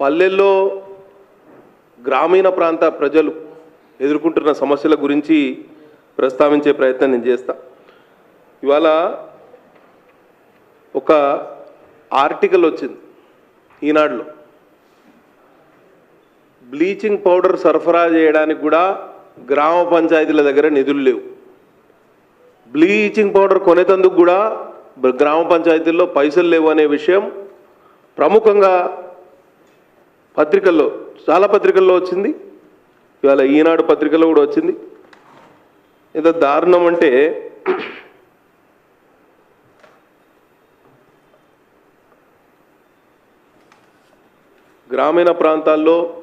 పల్లెల్లో గ్రామీణ ప్రాంత ప్రజలు ఎదుర్కొంటున్న సమస్యల గురించి ప్రస్తావించే ప్రయత్నం నేను చేస్తా. ఇవాళ ఒక ఆర్టికల్ వచ్చింది ఈనాడులో. బ్లీచింగ్ పౌడర్ సరఫరా చేయడానికి కూడా గ్రామ పంచాయతీల దగ్గర నిధులు లేవు. బ్లీచింగ్ పౌడర్ కొనేటందుకు కూడా గ్రామ పంచాయతీల్లో పైసలు లేవు అనే విషయం ప్రముఖంగా పత్రికల్లో చాలా పత్రికల్లో వచ్చింది. ఇవాళ ఈనాడు పత్రికలో కూడా వచ్చింది. ఇంత దారుణం అంటే గ్రామీణ ప్రాంతాల్లో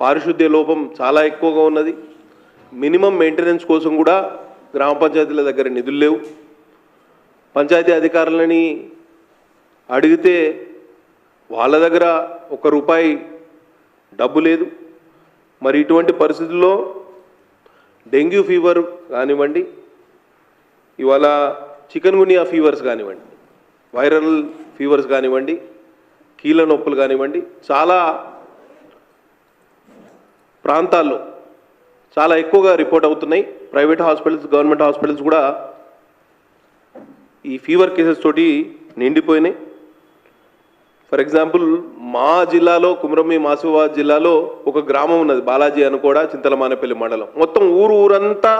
పారిశుద్ధ్య లోపం చాలా ఎక్కువగా ఉన్నది. మినిమం మెయింటెనెన్స్ కోసం కూడా గ్రామ పంచాయతీల దగ్గర నిధులు లేవు. పంచాయతీ అధికారులని అడిగితే వాళ్ళ దగ్గర ఒక రూపాయి డబ్బు లేదు. మరి ఇటువంటి పరిస్థితుల్లో డెంగ్యూ ఫీవర్ కానివ్వండి ఇవాళ చికెన్ గునియా ఫీవర్స్ కానివ్వండి వైరల్ ఫీవర్స్ కానివ్వండి కీళ్ళ నొప్పులు కానివ్వండి చాలా ప్రాంతాల్లో చాలా ఎక్కువగా రిపోర్ట్ అవుతున్నాయి. ప్రైవేట్ హాస్పిటల్స్ గవర్నమెంట్ హాస్పిటల్స్ కూడా ఈ ఫీవర్ కేసెస్ తోటి నిండిపోయినాయి. ఫర్ ఎగ్జాంపుల్ మా జిల్లాలో కుమ్రమి మాసిఫాబాద్ జిల్లాలో ఒక గ్రామం ఉన్నది బాలాజీ అని కూడా చింతలమానపల్లి మండలం. మొత్తం ఊరు ఊరంతా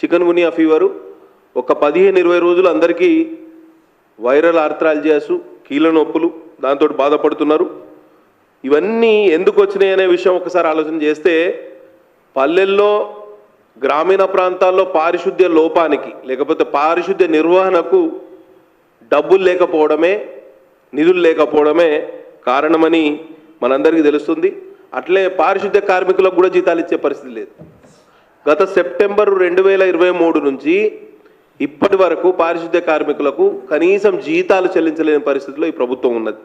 చికెన్ గునియా ఫీవరు. ఒక పదిహేను ఇరవై రోజులు అందరికీ వైరల్ ఆర్థరాలజియాస్ కీళ్ళ నొప్పులు దాంతో బాధపడుతున్నారు. ఇవన్నీ ఎందుకు వచ్చినాయి అనే విషయం ఒకసారి ఆలోచన చేస్తే పల్లెల్లో గ్రామీణ ప్రాంతాల్లో పారిశుద్ధ్య లోపానికి లేకపోతే పారిశుద్ధ్య నిర్వహణకు డబ్బులు లేకపోవడమే నిధులు లేకపోవడమే కారణమని మనందరికీ తెలుస్తుంది. అట్లే పారిశుద్ధ్య కార్మికులకు కూడా జీతాలు ఇచ్చే పరిస్థితి లేదు. గత సెప్టెంబర్ రెండు వేల ఇరవై మూడు నుంచి ఇప్పటి వరకు పారిశుద్ధ్య కార్మికులకు కనీసం జీతాలు చెల్లించలేని పరిస్థితిలో ఈ ప్రభుత్వం ఉన్నది.